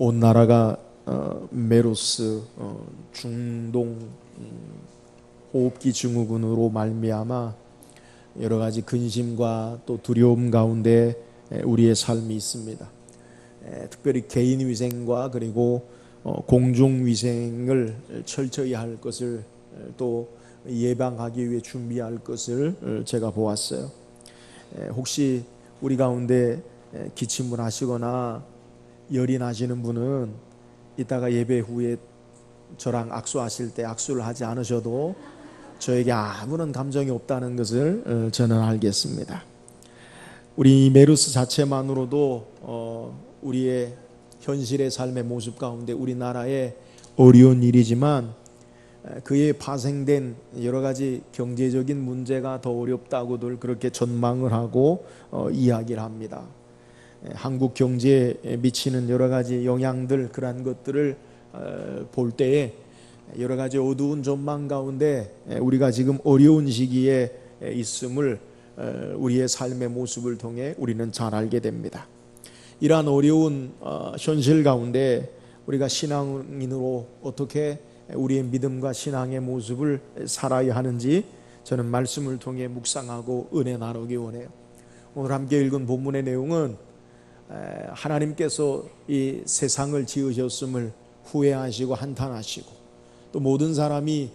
온 나라가 어, 메로스 어, 중동 음, 호흡기 증후군으로 말미암아 여러 가지 근심과 또 두려움 가운데 에, 우리의 삶이 있습니다. 에, 특별히 개인 위생과 그리고 어, 공중 위생을 철저히 할 것을 에, 또 예방하기 위해 준비할 것을 어, 제가 보았어요. 에, 혹시 우리 가운데 에, 기침을 하시거나 열이 나시는 분은 이따가 예배 후에 저랑 악수하실 때 악수를 하지 않으셔도 저에게 아무런 감정이 없다는 것을 어, 저는 알겠습니다. 우리 메르스 자체만으로도 어, 우리의 현실의 삶의 모습 가운데 우리나라의 어려운 일이지만 에, 그에 파생된 여러 가지 경제적인 문제가 더 어렵다고들 그렇게 전망을 하고 어, 이야기를 합니다. 에, 한국 경제에 미치는 여러 가지 영향들 그러한 것들을 어, 볼 때에 여러 가지 어두운 전망 가운데 에, 우리가 지금 어려운 시기에 에, 있음을 어, 우리의 삶의 모습을 통해 우리는 잘 알게 됩니다. 이러한 어려운 어, 현실 가운데 우리가 신앙인으로 어떻게 우리의 믿음과 신앙의 모습을 살아야 하는지 저는 말씀을 통해 묵상하고 은혜 나누기 원해요. 오늘 함께 읽은 본문의 내용은 에, 하나님께서 이 세상을 지으셨음을 후회하시고 한탄하시고 또 모든 사람이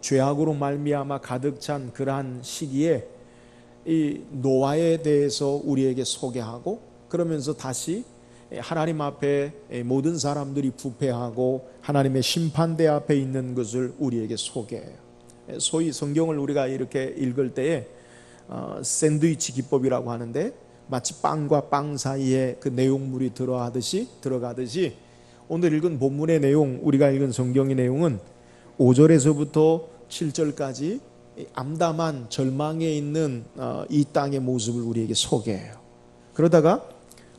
죄악으로 말미암아 가득 찬 그러한 시기에 이 노아에 대해서 우리에게 소개하고 그러면서 다시 하나님 앞에 모든 사람들이 부패하고 하나님의 심판대 앞에 있는 것을 우리에게 소개해요. 소위 성경을 우리가 이렇게 읽을 때에 어, 샌드위치 기법이라고 하는데 마치 빵과 빵 사이에 그 내용물이 들어가듯이 들어가듯이 오늘 읽은 본문의 내용 우리가 읽은 성경의 내용은 5절에서부터 7절까지 암담한 절망에 있는 어, 이 땅의 모습을 우리에게 소개해요. 그러다가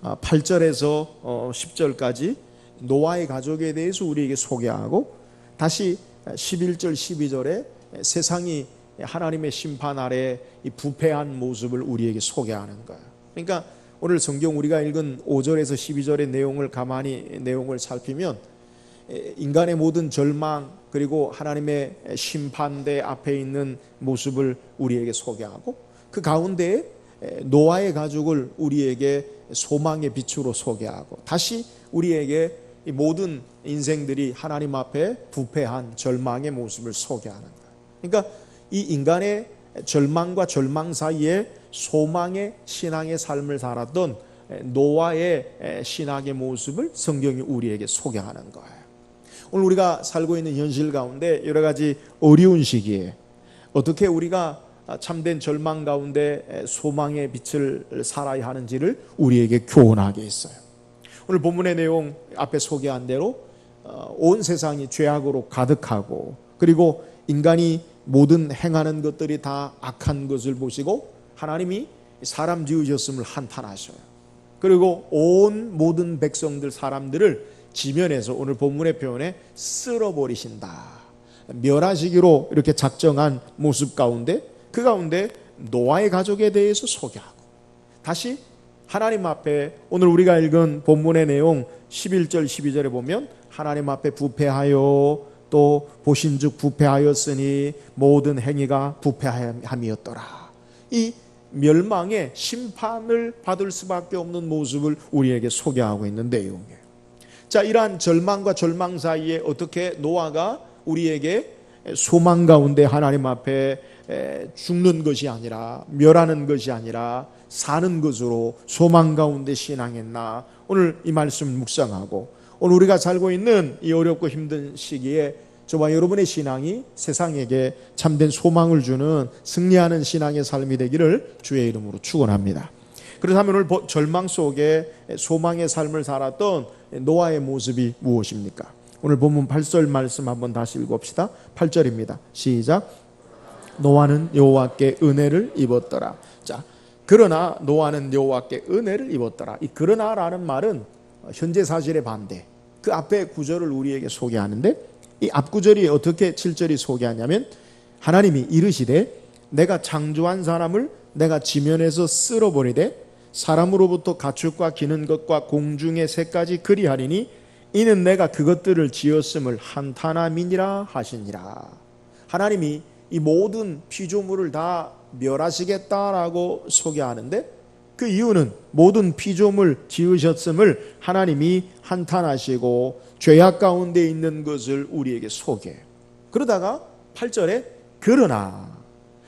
8절에서 10절까지 노아의 가족에 대해서 우리에게 소개하고 다시 11절 12절에 세상이 하나님의 심판 아래 이 부패한 모습을 우리에게 소개하는 거예요. 그러니까 오늘 성경 우리가 읽은 5절에서 12절의 내용을 가만히 내용을 살피면 인간의 모든 절망 그리고 하나님의 심판대 앞에 있는 모습을 우리에게 소개하고 그 가운데 노아의 가족을 우리에게 소망의 빛으로 소개하고 다시 우리에게 이 모든 인생들이 하나님 앞에 부패한 절망의 모습을 소개하는 거예요. 그러니까 이 인간의 절망과 절망 사이에 소망의 신앙의 삶을 살았던 노아의 신앙의 모습을 성경이 우리에게 소개하는 거예요. 오늘 우리가 살고 있는 현실 가운데 여러 가지 어려운 시기에 어떻게 우리가 참된 절망 가운데 소망의 빛을 살아야 하는지를 우리에게 교훈하게 있어요. 오늘 본문의 내용 앞에 소개한 대로 어, 온 세상이 죄악으로 가득하고 그리고 인간이 모든 행하는 것들이 다 악한 것을 보시고 하나님이 사람 지으셨음을 한탄하셔요. 그리고 온 모든 백성들 사람들을 지면에서 오늘 본문의 표현에 쓸어버리신다. 멸하시기로 이렇게 작정한 모습 가운데 그 가운데 노아의 가족에 대해서 소개하고 다시 하나님 앞에 오늘 우리가 읽은 본문의 내용 11절 12절에 보면 하나님 앞에 부패하여 또 보신즉 부패하였으니 모든 행위가 부패함이었더라. 이 멸망의 심판을 받을 수밖에 없는 모습을 우리에게 소개하고 있는 내용이에요. 자, 이러한 절망과 절망 사이에 어떻게 노아가 우리에게 소망 가운데 하나님 앞에 죽는 것이 아니라 멸하는 것이 아니라 사는 것으로 소망 가운데 신앙했나 오늘 이 말씀을 묵상하고 오늘 우리가 살고 있는 이 어렵고 힘든 시기에 저와 여러분의 신앙이 세상에게 참된 소망을 주는 승리하는 신앙의 삶이 되기를 주의 이름으로 축원합니다. 그렇다면 오늘 절망 속에 소망의 삶을 살았던 노아의 모습이 무엇입니까? 오늘 본문 8절 말씀 한번 다시 읽읍시다. 8절입니다. 시작. 노아는 여호와께 은혜를 입었더라. 자, 그러나 노아는 여호와께 은혜를 입었더라. 이 그러나라는 말은 현재 사실의 반대. 그 앞에 구절을 우리에게 소개하는데 이 앞구절이 어떻게 7절이 소개하냐면 하나님이 이르시되 내가 창조한 사람을 내가 지면에서 쓸어버리되 사람으로부터 가축과 기는 것과 공중의 새까지 그리하리니 이는 내가 그것들을 지었음을 한탄함이니라 하시니라. 하나님이 이 모든 피조물을 다 멸하시겠다라고 소개하는데 그 이유는 모든 피조물 지으셨음을 하나님이 한탄하시고 죄악 가운데 있는 것을 우리에게 소개해요. 그러다가 8절에 그러나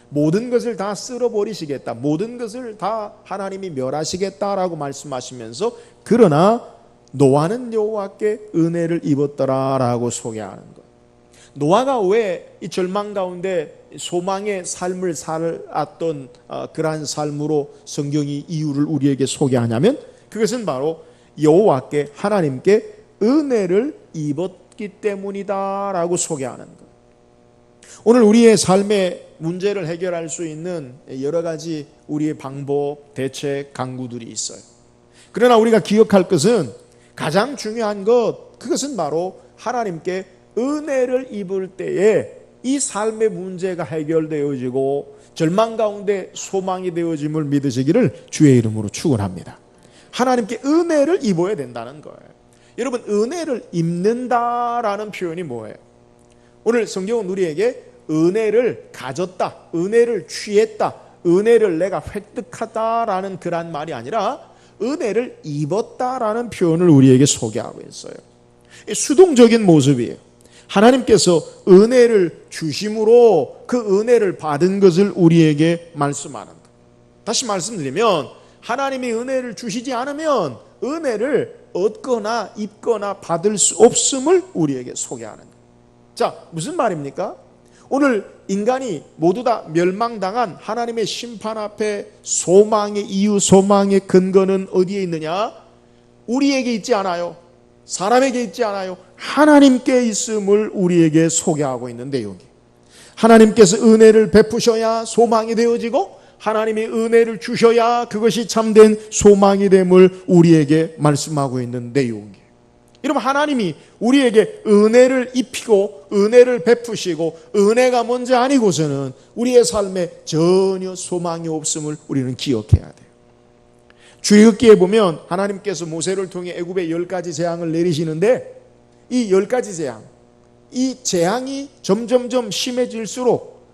모든 것을 다 쓸어버리시겠다. 모든 것을 다 하나님이 멸하시겠다라고 말씀하시면서 그러나 노아는 여호와께 은혜를 입었더라라고 소개하는 것. 노아가 왜 이 절망 가운데 소망의 삶을 살았던 어, 그러한 삶으로 성경이 이유를 우리에게 소개하냐면 그것은 바로 여호와께 하나님께 은혜를 입었기 때문이다라고 소개하는 것. 오늘 우리의 삶의 문제를 해결할 수 있는 여러 가지 우리의 방법, 대책, 강구들이 있어요. 그러나 우리가 기억할 것은 가장 중요한 것, 그것은 바로 하나님께 은혜를 입을 때에 이 삶의 문제가 해결되어지고 절망 가운데 소망이 되어짐을 믿으시기를 주의 이름으로 축원합니다. 하나님께 은혜를 입어야 된다는 거예요. 여러분 은혜를 입는다라는 표현이 뭐예요? 오늘 성경은 우리에게 은혜를 가졌다, 은혜를 취했다, 은혜를 내가 획득하다라는 그런 말이 아니라 은혜를 입었다라는 표현을 우리에게 소개하고 있어요. 수동적인 모습이에요. 하나님께서 은혜를 주심으로 그 은혜를 받은 것을 우리에게 말씀하는 것. 다시 말씀드리면 하나님이 은혜를 주시지 않으면 은혜를 얻거나 입거나 받을 수 없음을 우리에게 소개하는 것. 자, 무슨 말입니까? 오늘 인간이 모두 다 멸망당한 하나님의 심판 앞에 소망의 이유, 소망의 근거는 어디에 있느냐? 우리에게 있지 않아요. 사람에게 있지 않아요. 하나님께 있음을 우리에게 소개하고 있는데 여기. 하나님께서 은혜를 베푸셔야 소망이 되어지고 하나님이 은혜를 주셔야 그것이 참된 소망이 됨을 우리에게 말씀하고 있는 내용이에요. 여러분 하나님이 우리에게 은혜를 입히고 은혜를 베푸시고 은혜가 뭔지 아니고서는 우리의 삶에 전혀 소망이 없음을 우리는 기억해야 돼요. 출애굽기에 보면 하나님께서 모세를 통해 애굽의 열 가지 재앙을 내리시는데 이 열 가지 재앙, 이 재앙이 점점점 심해질수록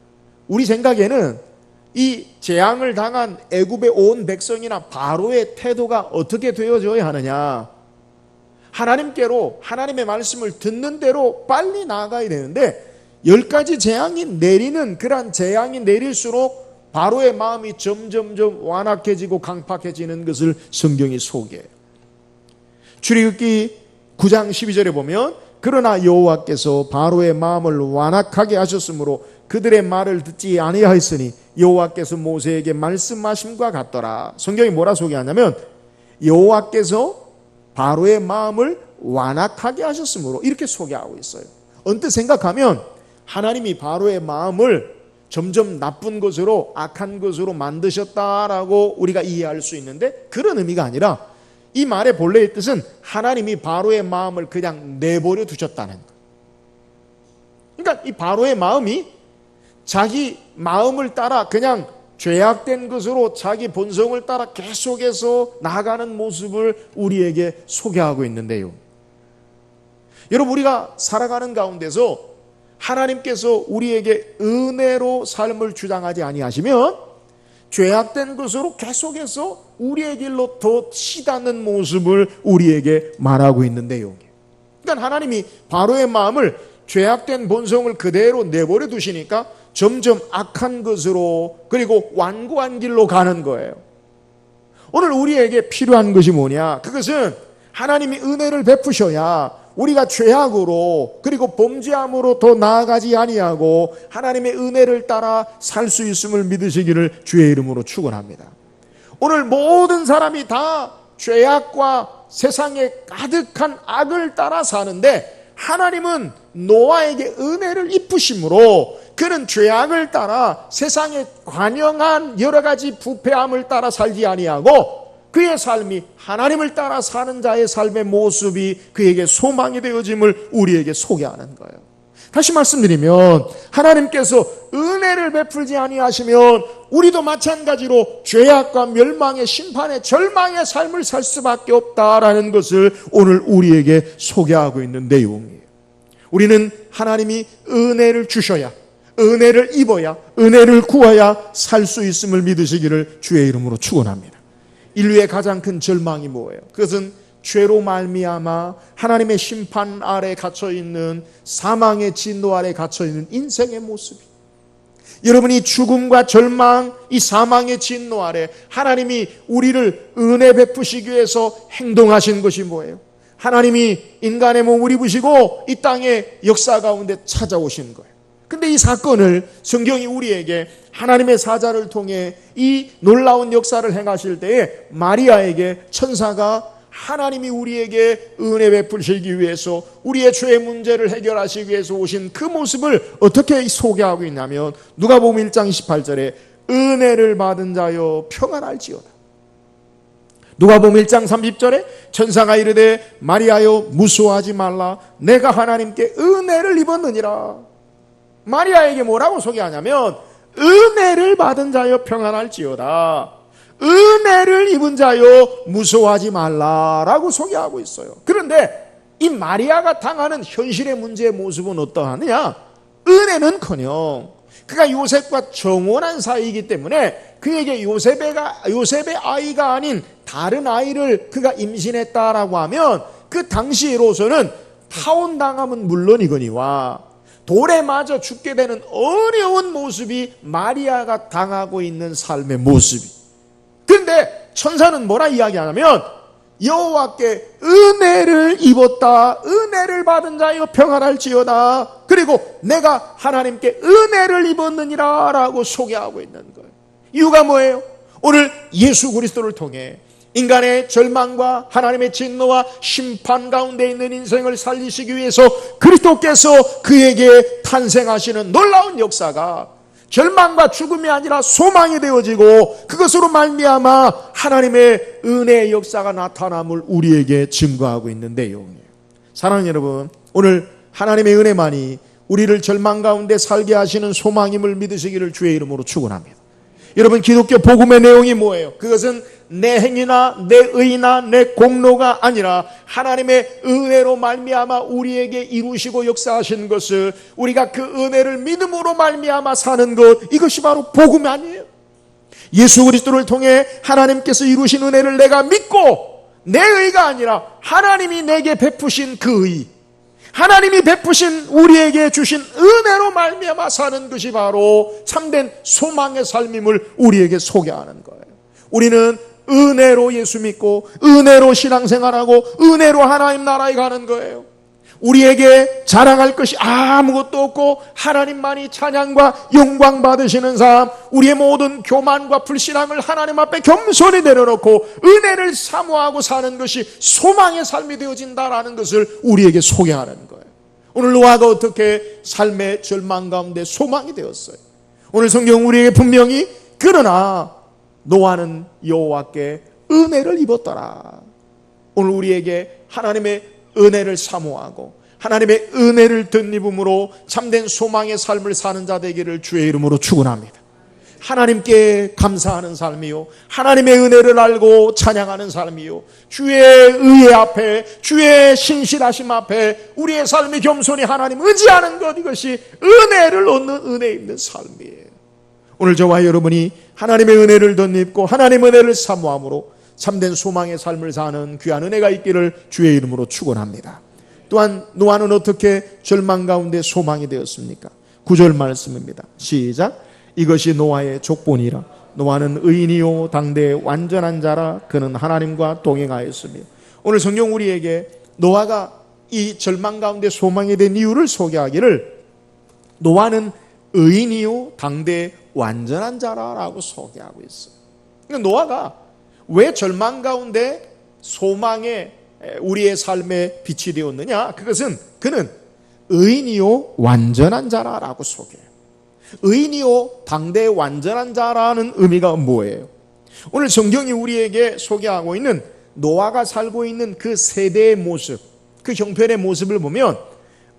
우리 생각에는 이 재앙을 당한 애굽의 온 백성이나 바로의 태도가 어떻게 되어져야 하느냐? 하나님께로 하나님의 말씀을 듣는 대로 빨리 나아가야 되는데 열 가지 재앙이 내리는 그러한 재앙이 내릴수록 바로의 마음이 점점점 완악해지고 강팍해지는 것을 성경이 소개해요. 출애굽기 9장 12절에 보면 그러나 여호와께서 바로의 마음을 완악하게 하셨으므로 그들의 말을 듣지 아니하였으니 여호와께서 모세에게 말씀하심과 같더라. 성경이 뭐라 소개하냐면 여호와께서 바로의 마음을 완악하게 하셨으므로 이렇게 소개하고 있어요. 언뜻 생각하면 하나님이 바로의 마음을 점점 나쁜 것으로 악한 것으로 만드셨다라고 우리가 이해할 수 있는데 그런 의미가 아니라 이 말의 본래의 뜻은 하나님이 바로의 마음을 그냥 내버려 두셨다는 것. 그러니까 이 바로의 마음이 자기 마음을 따라 그냥 죄악된 것으로 자기 본성을 따라 계속해서 나아가는 모습을 우리에게 소개하고 있는데요. 여러분, 우리가 살아가는 가운데서 하나님께서 우리에게 은혜로 삶을 주장하지 아니하시면 죄악된 것으로 계속해서 우리의 길로 더 치닫는 모습을 우리에게 말하고 있는데요. 그러니까 하나님이 바로의 마음을 죄악된 본성을 그대로 내버려 두시니까 점점 악한 것으로 그리고 완고한 길로 가는 거예요. 오늘 우리에게 필요한 것이 뭐냐? 그것은 하나님이 은혜를 베푸셔야 우리가 죄악으로 그리고 범죄함으로 더 나아가지 아니하고 하나님의 은혜를 따라 살 수 있음을 믿으시기를 주의 이름으로 축원합니다. 오늘 모든 사람이 다 죄악과 세상에 가득한 악을 따라 사는데 하나님은 노아에게 은혜를 입으심으로 그는 죄악을 따라 세상에 관영한 여러 가지 부패함을 따라 살지 아니하고 그의 삶이 하나님을 따라 사는 자의 삶의 모습이 그에게 소망이 되어짐을 우리에게 소개하는 거예요. 다시 말씀드리면 하나님께서 은혜를 베풀지 아니하시면 우리도 마찬가지로 죄악과 멸망의 심판의 절망의 삶을 살 수밖에 없다라는 것을 오늘 우리에게 소개하고 있는 내용이에요. 우리는 하나님이 은혜를 주셔야 은혜를 입어야 은혜를 구하야 살 수 있음을 믿으시기를 주의 이름으로 축원합니다. 인류의 가장 큰 절망이 뭐예요? 그것은 죄로 말미암아 하나님의 심판 아래 갇혀 있는 사망의 진노 아래 갇혀 있는 인생의 모습이. 여러분이 죽음과 절망, 이 사망의 진노 아래 하나님이 우리를 은혜 베푸시기 위해서 행동하신 것이 뭐예요? 하나님이 인간의 몸을 입으시고 이 땅의 역사 가운데 찾아오신 거예요. 근데 이 사건을 성경이 우리에게 하나님의 사자를 통해 이 놀라운 역사를 행하실 때에 마리아에게 천사가 하나님이 우리에게 은혜 베풀시기 위해서 우리의 죄의 문제를 해결하시기 위해서 오신 그 모습을 어떻게 소개하고 있냐면 누가복음 1장 18절에 은혜를 받은 자여 평안할지어다. 누가복음 1장 30절에 천사가 이르되 마리아여 무수하지 말라 내가 하나님께 은혜를 입었느니라. 마리아에게 뭐라고 소개하냐면 은혜를 받은 자여 평안할지어다. 은혜를 입은 자여 무서워하지 말라라고 소개하고 있어요. 그런데 이 마리아가 당하는 현실의 문제의 모습은 어떠하느냐? 은혜는커녕 그가 요셉과 정원한 사이이기 때문에 그에게 요셉의가 요셉의 아이가 아닌 다른 아이를 그가 임신했다라고 하면 그 당시로서는 파혼 당함은 물론이거니와 돌에 맞아 죽게 되는 어려운 모습이 마리아가 당하고 있는 삶의 모습이. 그런데 천사는 뭐라 이야기하냐면 여호와께 은혜를 입었다. 은혜를 받은 자여 평안할지어다. 그리고 내가 하나님께 은혜를 입었느니라 라고 소개하고 있는 거예요. 이유가 뭐예요? 오늘 예수 그리스도를 통해 인간의 절망과 하나님의 진노와 심판 가운데 있는 인생을 살리시기 위해서 그리스도께서 그에게 탄생하시는 놀라운 역사가 절망과 죽음이 아니라 소망이 되어지고 그것으로 말미암아 하나님의 은혜의 역사가 나타남을 우리에게 증거하고 있는 내용이에요. 사랑하는 여러분, 오늘 하나님의 은혜만이 우리를 절망 가운데 살게 하시는 소망임을 믿으시기를 주의 이름으로 축원합니다. 여러분 기독교 복음의 내용이 뭐예요? 그것은 내 행위나 내 의나 내 공로가 아니라 하나님의 은혜로 말미암아 우리에게 이루시고 역사하신 것을 우리가 그 은혜를 믿음으로 말미암아 사는 것 이것이 바로 복음 아니에요. 예수 그리스도를 통해 하나님께서 이루신 은혜를 내가 믿고 내 의가 아니라 하나님이 내게 베푸신 그 의, 하나님이 베푸신 우리에게 주신 은혜로 말미암아 사는 것이 바로 참된 소망의 삶임을 우리에게 소개하는 거예요. 우리는 은혜로 예수 믿고 은혜로 신앙생활하고 은혜로 하나님 나라에 가는 거예요. 우리에게 자랑할 것이 아무것도 없고 하나님만이 찬양과 영광 받으시는 삶, 우리의 모든 교만과 불신앙을 하나님 앞에 겸손히 내려놓고 은혜를 사모하고 사는 것이 소망의 삶이 되어진다라는 것을 우리에게 소개하는 거예요. 오늘 노아가 어떻게 삶의 절망 가운데 소망이 되었어요. 오늘 성경 우리에게 분명히 그러나 노아는 여호와께 은혜를 입었더라. 오늘 우리에게 하나님의 은혜를 사모하고 하나님의 은혜를 덧입음으로 참된 소망의 삶을 사는 자 되기를 주의 이름으로 축원합니다. 하나님께 감사하는 삶이요. 하나님의 은혜를 알고 찬양하는 삶이요. 주의 의의 앞에, 주의 신실하심 앞에 우리의 삶이 겸손히 하나님 의지하는 것 이것이 은혜를 얻는 은혜 있는 삶이에요. 오늘 저와 여러분이 하나님의 은혜를 덧입고 하나님의 은혜를 사모함으로 참된 소망의 삶을 사는 귀한 은혜가 있기를 주의 이름으로 축원합니다. 또한 노아는 어떻게 절망 가운데 소망이 되었습니까? 구절 말씀입니다. 시작. 이것이 노아의 족본이라. 노아는 의인이요 당대 완전한 자라 그는 하나님과 동행하였으며 오늘 성경 우리에게 노아가 이 절망 가운데 소망이 된 이유를 소개하기를 노아는 의인이요 당대 완전한 자라라고 소개하고 있어요. 그러니까 노아가 왜 절망 가운데 소망의 우리의 삶에 빛이 되었느냐? 그것은 그는 의인이요 완전한 자라라고 소개해요. 의인이요 당대 완전한 자라는 의미가 뭐예요? 오늘 성경이 우리에게 소개하고 있는 노아가 살고 있는 그 세대의 모습, 그 형편의 모습을 보면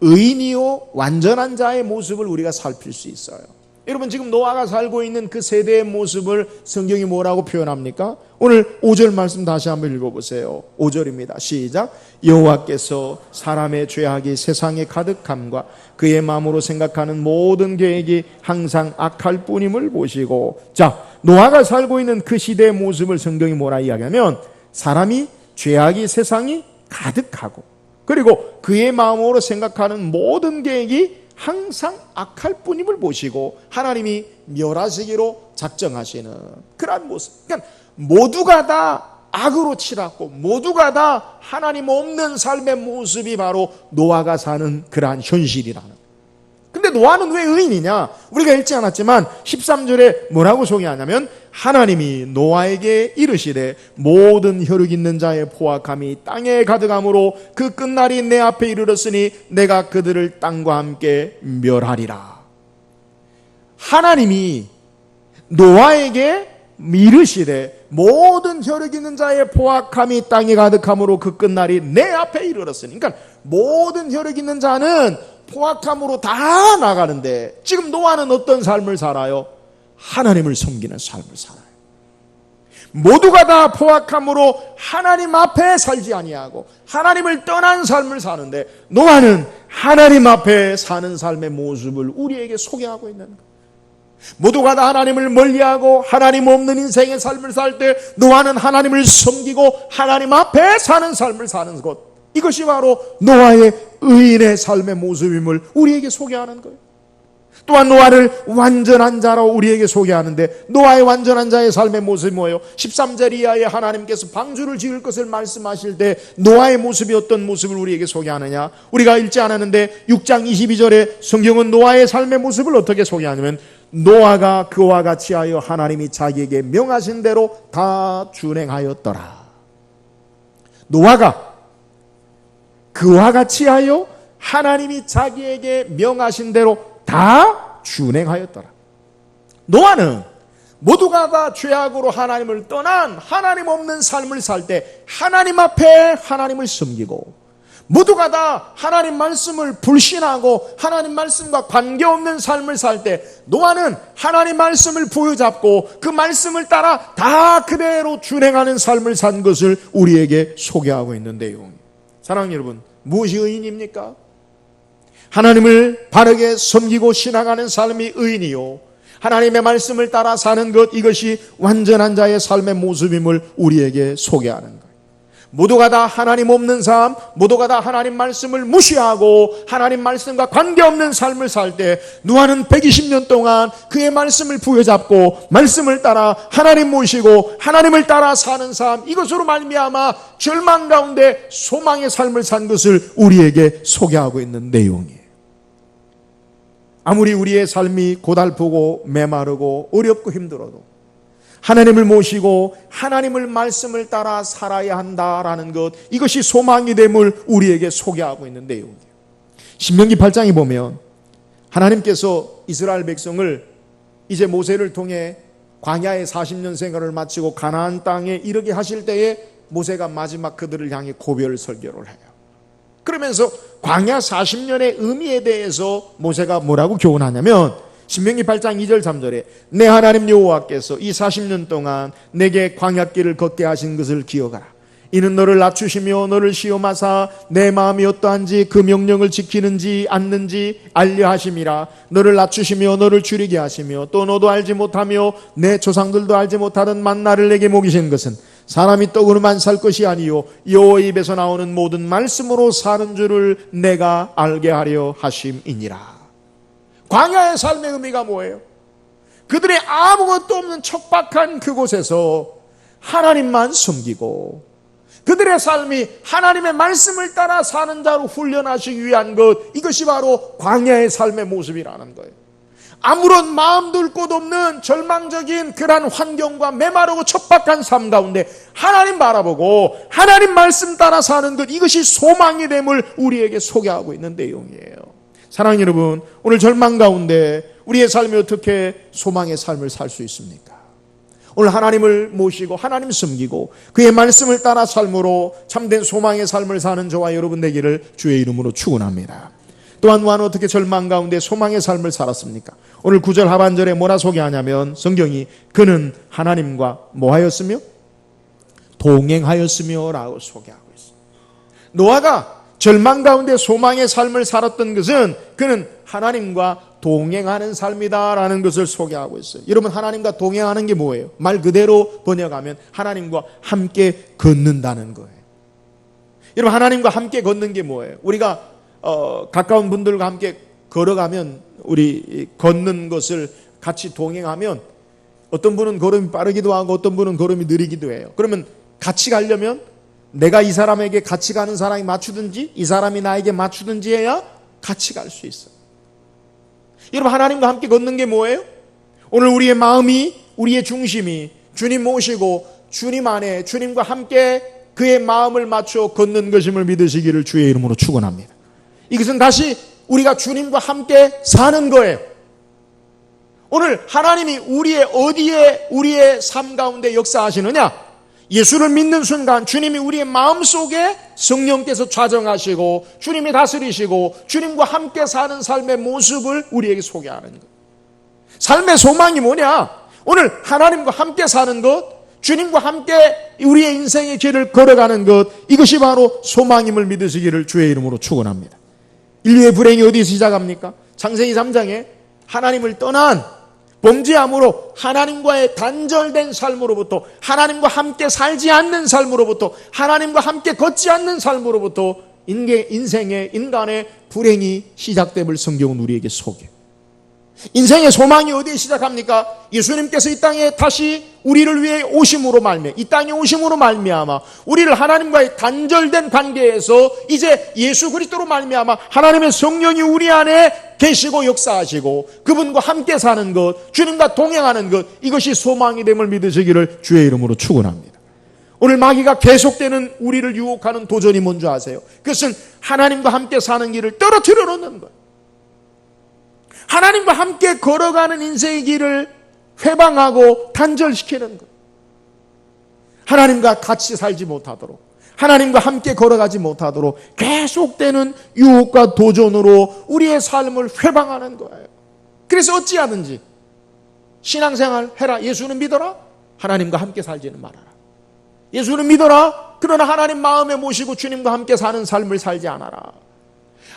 의인이요 완전한 자의 모습을 우리가 살필 수 있어요. 여러분 지금 노아가 살고 있는 그 세대의 모습을 성경이 뭐라고 표현합니까? 오늘 5절 말씀 다시 한번 읽어보세요. 5절입니다. 시작. 여호와께서 사람의 죄악이 세상에 가득함과 그의 마음으로 생각하는 모든 계획이 항상 악할 뿐임을 보시고 자 노아가 살고 있는 그 시대의 모습을 성경이 뭐라 이야기하면 사람이 죄악이 세상이 가득하고 그리고 그의 마음으로 생각하는 모든 계획이 항상 악할 뿐임을 보시고 하나님이 멸하시기로 작정하시는 그러한 모습. 그러니까 모두가 다 악으로 치닫고 모두가 다 하나님 없는 삶의 모습이 바로 노아가 사는 그러한 현실이라는. 근데 노아는 왜 의인이냐? 우리가 읽지 않았지만 13절에 뭐라고 소개하냐면 하나님이 노아에게 이르시되 모든 혈육 있는 자의 포악함이 땅에 가득함으로 그 끝날이 내 앞에 이르렀으니 내가 그들을 땅과 함께 멸하리라. 하나님이 노아에게 이르시되 모든 혈육 있는 자의 포악함이 땅에 가득함으로 그 끝날이 내 앞에 이르렀으니 그러니까 모든 혈육 있는 자는 포악함으로 다 나가는데 지금 노아는 어떤 삶을 살아요? 하나님을 섬기는 삶을 살아요. 모두가 다 포악함으로 하나님 앞에 살지 아니하고 하나님을 떠난 삶을 사는데 노아는 하나님 앞에 사는 삶의 모습을 우리에게 소개하고 있는 거예요. 모두가 다 하나님을 멀리하고 하나님 없는 인생의 삶을 살 때 노아는 하나님을 섬기고 하나님 앞에 사는 삶을 사는 것. 이것이 바로 노아의 의인의 삶의 모습임을 우리에게 소개하는 거예요. 또한 노아를 완전한 자로 우리에게 소개하는데 노아의 완전한 자의 삶의 모습이 뭐예요? 13절 이하에 하나님께서 방주를 지을 것을 말씀하실 때 노아의 모습이 어떤 모습을 우리에게 소개하느냐? 우리가 읽지 않았는데 6장 22절에 성경은 노아의 삶의 모습을 어떻게 소개하냐면 노아가 그와 같이 하여 하나님이 자기에게 명하신 대로 다 준행하였더라. 노아가 그와 같이 하여 하나님이 자기에게 명하신 대로 다 준행하였더라. 노아는 모두가 다 죄악으로 하나님을 떠난 하나님 없는 삶을 살 때 하나님 앞에 하나님을 섬기고 모두가 다 하나님 말씀을 불신하고 하나님 말씀과 관계없는 삶을 살 때 노아는 하나님 말씀을 부여잡고 그 말씀을 따라 다 그대로 준행하는 삶을 산 것을 우리에게 소개하고 있는 내용. 사랑하는 여러분, 무엇이 의인입니까? 하나님을 바르게 섬기고 신앙하는 삶이 의인이요. 하나님의 말씀을 따라 사는 것 이것이 완전한 자의 삶의 모습임을 우리에게 소개하는 거예요. 모두가 다 하나님 없는 삶, 모두가 다 하나님 말씀을 무시하고 하나님 말씀과 관계없는 삶을 살 때 누아는 120년 동안 그의 말씀을 부여잡고 말씀을 따라 하나님 모시고 하나님을 따라 사는 삶 이것으로 말미암아 절망 가운데 소망의 삶을 산 것을 우리에게 소개하고 있는 내용이에요. 아무리 우리의 삶이 고달프고 메마르고 어렵고 힘들어도 하나님을 모시고 하나님을 말씀을 따라 살아야 한다라는 것 이것이 소망이 됨을 우리에게 소개하고 있는 내용이에요. 신명기 8장에 보면 하나님께서 이스라엘 백성을 이제 모세를 통해 광야의 40년 생활을 마치고 가나안 땅에 이르게 하실 때에 모세가 마지막 그들을 향해 고별 설교를 해요. 그러면서 광야 40년의 의미에 대해서 모세가 뭐라고 교훈하냐면 신명기 8장 2절 3절에 내 하나님 여호와께서 이 40년 동안 내게 광야길을 걷게 하신 것을 기억하라. 이는 너를 낮추시며 너를 시험하사 내 마음이 어떠한지 그 명령을 지키는지 않는지 알려 하심이라 너를 낮추시며 너를 줄이게 하시며 또 너도 알지 못하며 내 조상들도 알지 못하던 만나를 내게 먹이신 것은 사람이 떡으로만 살 것이 아니요 여호와 입에서 나오는 모든 말씀으로 사는 줄을 내가 알게 하려 하심이니라. 광야의 삶의 의미가 뭐예요? 그들이 아무것도 없는 척박한 그곳에서 하나님만 섬기고 그들의 삶이 하나님의 말씀을 따라 사는 자로 훈련하시기 위한 것 이것이 바로 광야의 삶의 모습이라는 거예요. 아무런 마음 둘 곳 없는 절망적인 그러한 환경과 메마르고 척박한 삶 가운데 하나님 바라보고 하나님 말씀 따라 사는 것 이것이 소망이 됨을 우리에게 소개하고 있는 내용이에요. 사랑하는 여러분, 오늘 절망 가운데 우리의 삶이 어떻게 소망의 삶을 살 수 있습니까? 오늘 하나님을 모시고 하나님 섬기고 그의 말씀을 따라 삶으로 참된 소망의 삶을 사는 저와 여러분 되기를 주의 이름으로 축원합니다. 또한 노아는 어떻게 절망 가운데 소망의 삶을 살았습니까? 오늘 구절 하반절에 뭐라 소개하냐면 성경이 그는 하나님과 뭐하였으며 동행하였으며라고 소개하고 있습니다. 노아가 절망 가운데 소망의 삶을 살았던 것은 그는 하나님과 동행하는 삶이다라는 것을 소개하고 있어요. 여러분 하나님과 동행하는 게 뭐예요? 말 그대로 번역하면 하나님과 함께 걷는다는 거예요. 여러분 하나님과 함께 걷는 게 뭐예요? 우리가 어, 가까운 분들과 함께 걸어가면 우리 걷는 것을 같이 동행하면 어떤 분은 걸음이 빠르기도 하고 어떤 분은 걸음이 느리기도 해요. 그러면 같이 가려면 내가 이 사람에게 같이 가는 사람이 맞추든지 이 사람이 나에게 맞추든지 해야 같이 갈 수 있어요. 여러분 하나님과 함께 걷는 게 뭐예요? 오늘 우리의 마음이 우리의 중심이 주님 모시고 주님 안에 주님과 함께 그의 마음을 맞춰 걷는 것임을 믿으시기를 주의 이름으로 축원합니다. 이것은 다시 우리가 주님과 함께 사는 거예요. 오늘 하나님이 우리의 어디에 우리의 삶 가운데 역사하시느냐? 예수를 믿는 순간 주님이 우리의 마음 속에 성령께서 좌정하시고 주님이 다스리시고 주님과 함께 사는 삶의 모습을 우리에게 소개하는 것. 삶의 소망이 뭐냐? 오늘 하나님과 함께 사는 것, 주님과 함께 우리의 인생의 길을 걸어가는 것, 이것이 바로 소망임을 믿으시기를 주의 이름으로 축원합니다. 인류의 불행이 어디서 시작합니까? 창세기 3장에 하나님을 떠난 범죄함으로 하나님과의 단절된 삶으로부터 하나님과 함께 살지 않는 삶으로부터 하나님과 함께 걷지 않는 삶으로부터 인생의 인간의 불행이 시작됨을 성경은 우리에게 소개. 인생의 소망이 어디에 시작합니까? 예수님께서 이 땅에 다시 우리를 위해 오심으로 말미, 이 땅에 오심으로 말미암아 우리를 하나님과의 단절된 관계에서 이제 예수 그리스도로 말미암아 하나님의 성령이 우리 안에 계시고 역사하시고 그분과 함께 사는 것, 주님과 동행하는 것 이것이 소망이 됨을 믿으시기를 주의 이름으로 축원합니다. 오늘 마귀가 계속되는 우리를 유혹하는 도전이 뭔지 아세요? 그것은 하나님과 함께 사는 길을 떨어뜨려 놓는 것. 하나님과 함께 걸어가는 인생의 길을 회방하고 단절시키는 것. 하나님과 같이 살지 못하도록, 하나님과 함께 걸어가지 못하도록 계속되는 유혹과 도전으로 우리의 삶을 회방하는 거예요. 그래서 어찌하든지 신앙생활 해라. 예수는 믿어라. 하나님과 함께 살지는 말아라. 예수는 믿어라. 그러나 하나님 마음에 모시고 주님과 함께 사는 삶을 살지 않아라.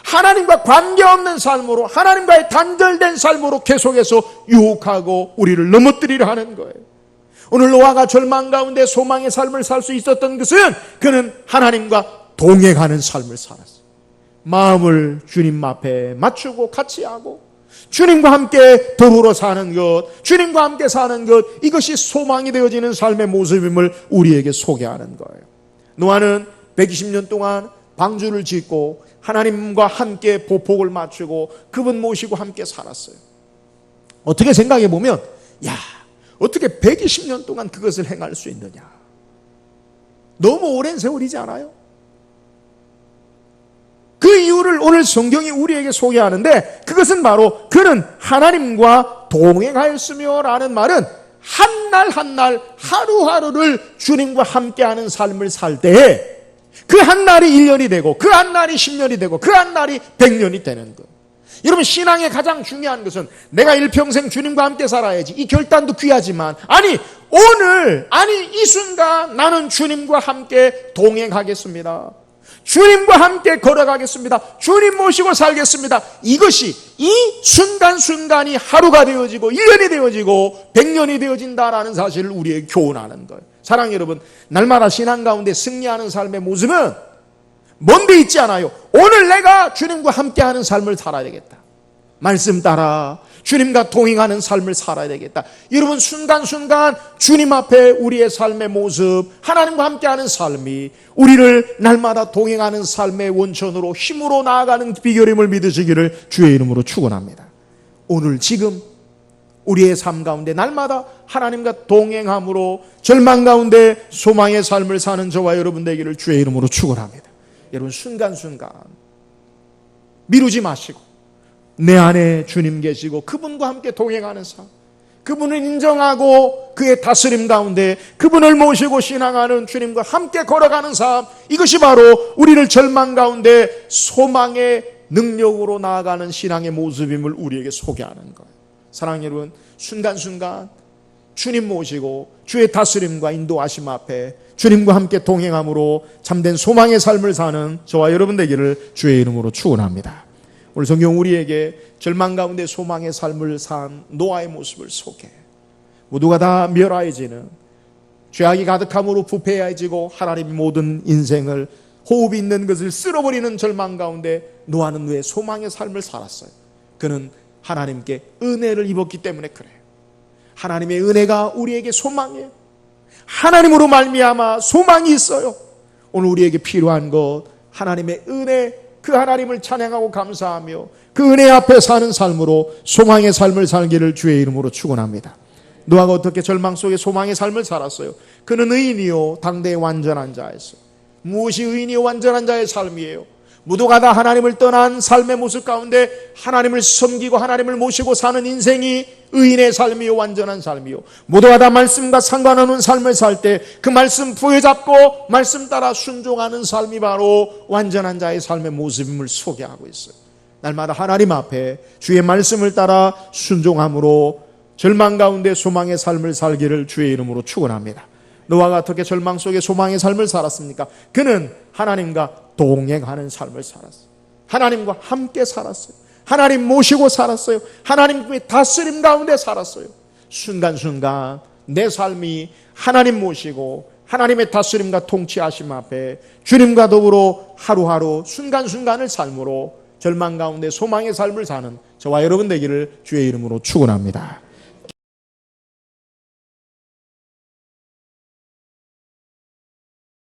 하나님과 관계없는 삶으로 하나님과의 단절된 삶으로 계속해서 유혹하고 우리를 넘어뜨리려 하는 거예요. 오늘 노아가 절망 가운데 소망의 삶을 살 수 있었던 것은 그는 하나님과 동행하는 삶을 살았어요. 마음을 주님 앞에 맞추고 같이 하고 주님과 함께 더불어 사는 것, 주님과 함께 사는 것, 이것이 소망이 되어지는 삶의 모습임을 우리에게 소개하는 거예요. 노아는 120년 동안 방주를 짓고 하나님과 함께 보폭을 맞추고 그분 모시고 함께 살았어요. 어떻게 생각해 보면, 야, 어떻게 120년 동안 그것을 행할 수 있느냐? 너무 오랜 세월이지 않아요? 그 이유를 오늘 성경이 우리에게 소개하는데 그것은 바로 그는 하나님과 동행하였으며 라는 말은 한날 한날 하루하루를 주님과 함께하는 삶을 살 때에 그 한 날이 1년이 되고 그 한 날이 10년이 되고 그 한 날이 100년이 되는 것. 여러분 신앙의 가장 중요한 것은 내가 일평생 주님과 함께 살아야지. 이 결단도 귀하지만 아니 오늘 아니 이 순간 나는 주님과 함께 동행하겠습니다. 주님과 함께 걸어가겠습니다. 주님 모시고 살겠습니다. 이것이 이 순간순간이 하루가 되어지고 1년이 되어지고 100년이 되어진다라는 사실을 우리에게 교훈하는 거예요. 사랑 여러분, 날마다 신앙 가운데 승리하는 삶의 모습은 뭔데 있지 않아요. 오늘 내가 주님과 함께하는 삶을 살아야 되겠다. 말씀 따라 주님과 동행하는 삶을 살아야 되겠다. 여러분 순간순간 주님 앞에 우리의 삶의 모습, 하나님과 함께하는 삶이 우리를 날마다 동행하는 삶의 원천으로 힘으로 나아가는 비결임을 믿으시기를 주의 이름으로 축원합니다. 오늘 지금 우리의 삶 가운데 날마다 하나님과 동행함으로 절망 가운데 소망의 삶을 사는 저와 여러분 되기를 주의 이름으로 축원합니다. 여러분 순간순간 미루지 마시고 내 안에 주님 계시고 그분과 함께 동행하는 삶 그분을 인정하고 그의 다스림 가운데 그분을 모시고 신앙하는 주님과 함께 걸어가는 삶 이것이 바로 우리를 절망 가운데 소망의 능력으로 나아가는 신앙의 모습임을 우리에게 소개하는 거예요. 사랑하는 여러분, 순간순간 주님 모시고 주의 다스림과 인도하심 앞에 주님과 함께 동행함으로 참된 소망의 삶을 사는 저와 여러분 되기를 주의 이름으로 축원합니다. 오늘 성경 우리에게 절망 가운데 소망의 삶을 산 노아의 모습을 소개. 모두가 다 멸하여지는 죄악이 가득함으로 부패해지고 하나님이 모든 인생을 호흡이 있는 것을 쓸어버리는 절망 가운데 노아는 왜 소망의 삶을 살았어요? 그는 하나님께 은혜를 입었기 때문에 그래요. 하나님의 은혜가 우리에게 소망이에요. 하나님으로 말미암아 소망이 있어요. 오늘 우리에게 필요한 것 하나님의 은혜 그 하나님을 찬양하고 감사하며 그 은혜 앞에 사는 삶으로 소망의 삶을 살기를 주의 이름으로 축원합니다. 노아가 어떻게 절망 속에 소망의 삶을 살았어요? 그는 의인이요 당대의 완전한 자였어요. 무엇이 의인이요 완전한 자의 삶이에요? 모두가 다 하나님을 떠난 삶의 모습 가운데 하나님을 섬기고 하나님을 모시고 사는 인생이 의인의 삶이요 완전한 삶이요 모두가 다 말씀과 상관없는 삶을 살 때 그 말씀 부여잡고 말씀 따라 순종하는 삶이 바로 완전한 자의 삶의 모습임을 소개하고 있어요. 날마다 하나님 앞에 주의 말씀을 따라 순종함으로 절망 가운데 소망의 삶을 살기를 주의 이름으로 축원합니다. 노아가 어떻게 절망 속에 소망의 삶을 살았습니까? 그는 하나님과 동행하는 삶을 살았어요. 하나님과 함께 살았어요. 하나님 모시고 살았어요. 하나님의 다스림 가운데 살았어요. 순간순간 내 삶이 하나님 모시고 하나님의 다스림과 통치하심 앞에 주님과 더불어 하루하루 순간순간을 삶으로 절망 가운데 소망의 삶을 사는 저와 여러분 되기를 주의 이름으로 축원합니다.